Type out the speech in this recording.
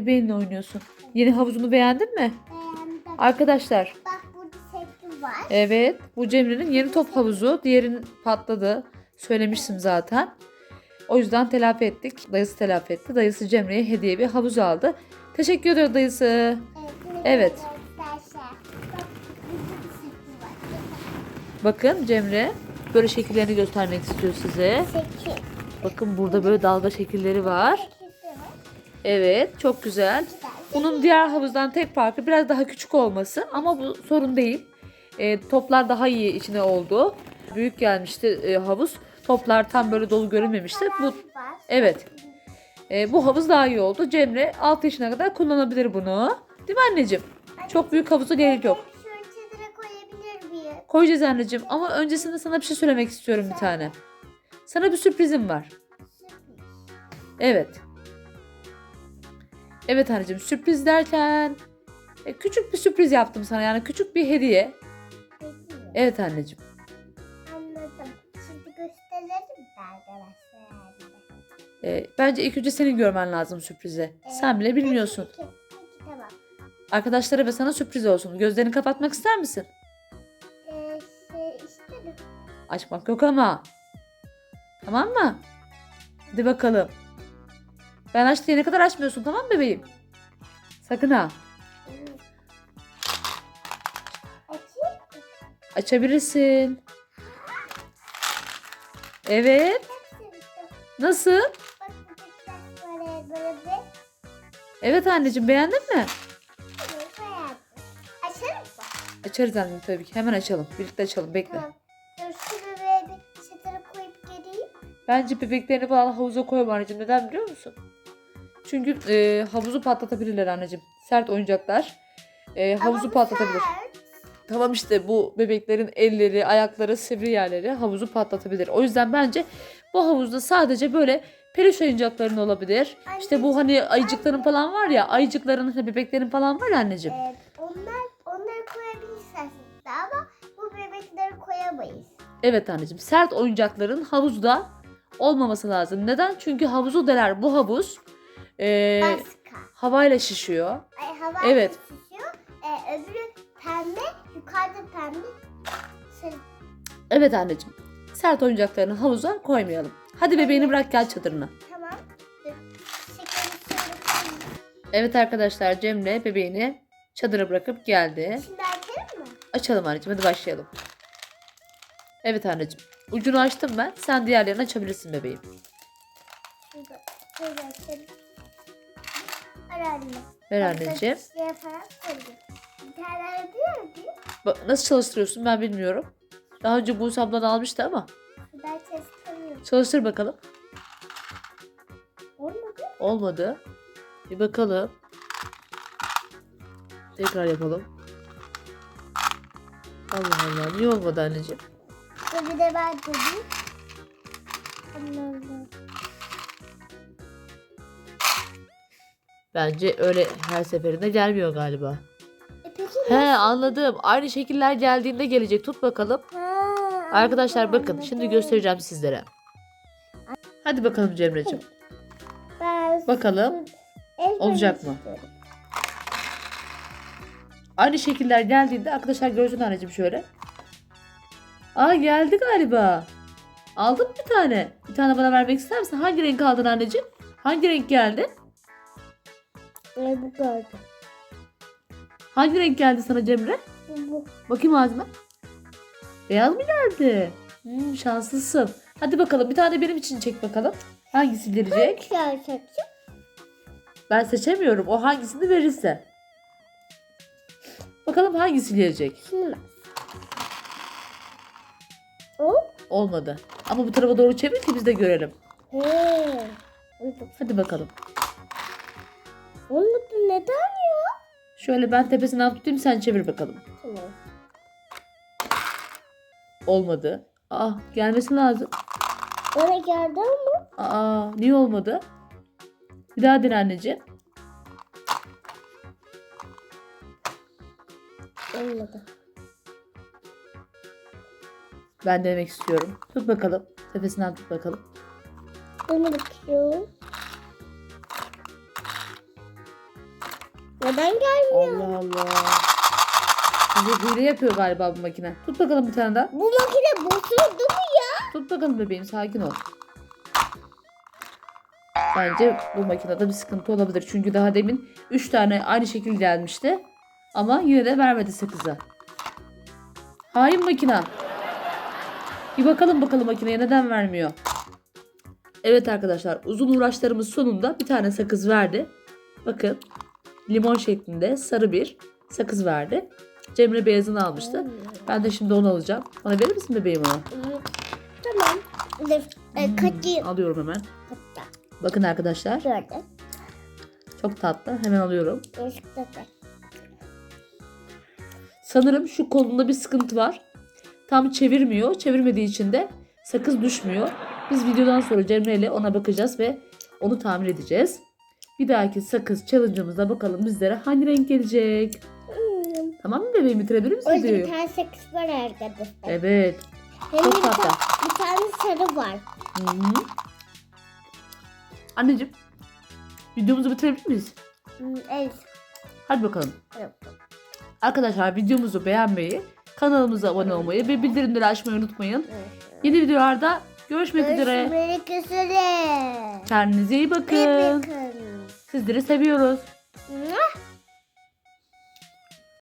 Bebeğinle oynuyorsun. Yeni havuzunu beğendin mi? Beğendim. Arkadaşlar Bak burada sekli var. evet bu Cemre'nin yeni top havuzu. Diğerinin patladı. Söylemiştim zaten. O yüzden telafi ettik. Dayısı telafi etti. Dayısı Cemre'ye hediye bir havuz aldı. Teşekkür ediyor dayısı. Evet. Evet. Bakın Cemre böyle şekillerini göstermek istiyor size. Bakın burada böyle dalga şekilleri var. Evet çok güzel. Bunun diğer havuzdan tek farkı biraz daha küçük olması ama bu sorun değil. E, toplar daha iyi içine oldu. Büyük gelmişti e, havuz. Toplar tam böyle dolu görünmemişti. Bu evet. E, bu havuz daha iyi oldu. Cemre 6 yaşına kadar kullanabilir bunu. Değil mi anneciğim? Çok büyük havuza gerek yok. Koyacağız anneciğim ama öncesinde sana bir şey söylemek istiyorum bir tane. Sana bir sürprizim var. Evet. Evet anneciğim sürpriz derken e, küçük bir sürpriz yaptım sana yani küçük bir hediye. Peki. Evet anneciğim. Anladım. Şimdi gösterelim de arkadaşlar. E, bence ilk önce senin görmen lazım sürprizi. Sen bile bilmiyorsun. Peki, peki tamam. Arkadaşlara ve sana sürpriz olsun. Gözlerini kapatmak ister misin? Ee, şey istedim. Açmak yok ama. Tamam mı? Hadi bakalım. Ben aç diyene kadar açmıyorsun tamam mı bebeğim? Sakın ha. Açabilirsin. Evet. Nasıl? Evet anneciğim beğendin mi? Açarız annem tabii ki. Hemen açalım. Birlikte açalım. Bekle. Tamam. Dur şunu böyle bir çadıra koyup geleyim. Bence bebeklerini falan havuza koyma anneciğim. Neden biliyor musun? Çünkü e, havuzu patlatabilirler anneciğim. Sert oyuncaklar. E, havuzu Ama patlatabilir. sert. Tamam işte bu bebeklerin elleri, ayakları, sivri yerleri havuzu patlatabilir. O yüzden bence bu havuzda sadece böyle peluş oyuncakların olabilir. İşte bu hani ayıcıkların falan var ya, ayıcıkların, hani bebeklerin falan var ya anneciğim. Evet, onlar onları koyabilirsin aslında ama bu bebekleri koyamayız. Evet anneciğim sert oyuncakların havuzda olmaması lazım. Neden? Çünkü havuzu deler bu havuz e, Başka. havayla şişiyor. Ay, hava Evet. şişiyor. Ee, öbürü pembe, yukarıda pembe. Sarı. Evet anneciğim sert oyuncaklarını havuza koymayalım. Hadi bebeğini bırak gel çadırına. Tamam. Evet arkadaşlar Cemre bebeğini çadıra bırakıp geldi. Şimdi açalım mı? Açalım anneciğim hadi başlayalım. Evet anneciğim ucunu açtım ben sen diğerlerini açabilirsin bebeğim. Şurada. Şöyle açalım. Ver anne. Ver anneciğim. Şuraya falan. Bir tane değil Bak, nasıl çalıştırıyorsun ben bilmiyorum. Daha önce Buse ablan almıştı ama. Ben çalıştırıyorum. Çalıştır bakalım. Olmadı. Olmadı. Bir bakalım. Tekrar yapalım. Allah Allah. Niye olmadı anneciğim? Bir de ben dedim. Allah Allah. Bence öyle her seferinde gelmiyor galiba. E peki He anladım. Aynı şekiller geldiğinde gelecek. Tut bakalım. Ha, Arkadaşlar anladım, bakın şimdi göstereceğim sizlere. Hadi bakalım Cemre'ciğim. Ben Bakalım olacak mı? istiyorum. Aynı şekiller geldiğinde arkadaşlar görsün anneciğim şöyle. Aa geldi galiba. Aldın mı bir tane? Bir tane bana vermek ister misin? Hangi renk aldın anneciğim? Hangi renk geldi? Bu gördüm. Hangi renk geldi sana Cemre? Bu, bu. Bakayım ağzıma. Beyaz mı geldi? Hmm, şanslısın. Hadi bakalım bir tane benim için çek bakalım. Hangisi gelecek? Saçım. Ben seçemiyorum. O hangisini verirse. Bakalım hangisi gelecek? Şimdi. O? Olmadı. Ama bu tarafa doğru çevir ki biz de görelim. He. Hadi bakalım. Neden ya? Şöyle ben tepesinden tutayım sen çevir bakalım. Tamam. Olmadı. Aa gelmesi lazım. Bana geldi ama. Aa niye olmadı? Bir daha dene anneciğim. Olmadı. Ben denemek istiyorum. Tut bakalım. Tepesinden tut bakalım. Bunu bakıyorum. Neden gelmiyor? Allah Allah. Bize hile yapıyor galiba bu makine. Tut bakalım bir tane daha. Bu makine bozuldu mu ya? Tut bakalım bebeğim sakin ol. Bence bu makinede bir sıkıntı olabilir. Çünkü daha demin 3 tane aynı şekil gelmişti. Ama yine de vermedi sakızı. Hain makina. Bir bakalım bakalım makineye neden vermiyor. Evet arkadaşlar uzun uğraşlarımız sonunda bir tane sakız verdi. Bakın limon şeklinde sarı bir sakız verdi. Cemre beyazını almıştı. Ben de şimdi onu alacağım. Bana verir misin bebeğim onu? Tamam. E, Hmm, kaçayım. Alıyorum hemen. Bakın arkadaşlar çok tatlı. Hemen alıyorum. Sanırım şu kolunda bir sıkıntı var. Tam çevirmiyor. Çevirmediği için de sakız düşmüyor. Biz videodan sonra Cemre ile ona bakacağız ve onu tamir edeceğiz. Bir dahaki sakız challenge'ımızda bakalım bizlere hangi renk gelecek. Hmm. Tamam mı bebeğim bitirebilir misin Orada bir videoyu? tane sakız var arkadaşlar. Evet. Hem Çok bir, tatlı. ta- bir tane sarı var. Hı-hı. Anneciğim videomuzu bitirebilir miyiz? Hmm, evet. Hadi bakalım. Evet. Arkadaşlar videomuzu beğenmeyi, kanalımıza abone olmayı ve bildirimleri açmayı unutmayın. Yeni videolarda görüşmek üzere. Görüşmek üzere. Kendinize iyi bakın. Bakın. Sizleri seviyoruz.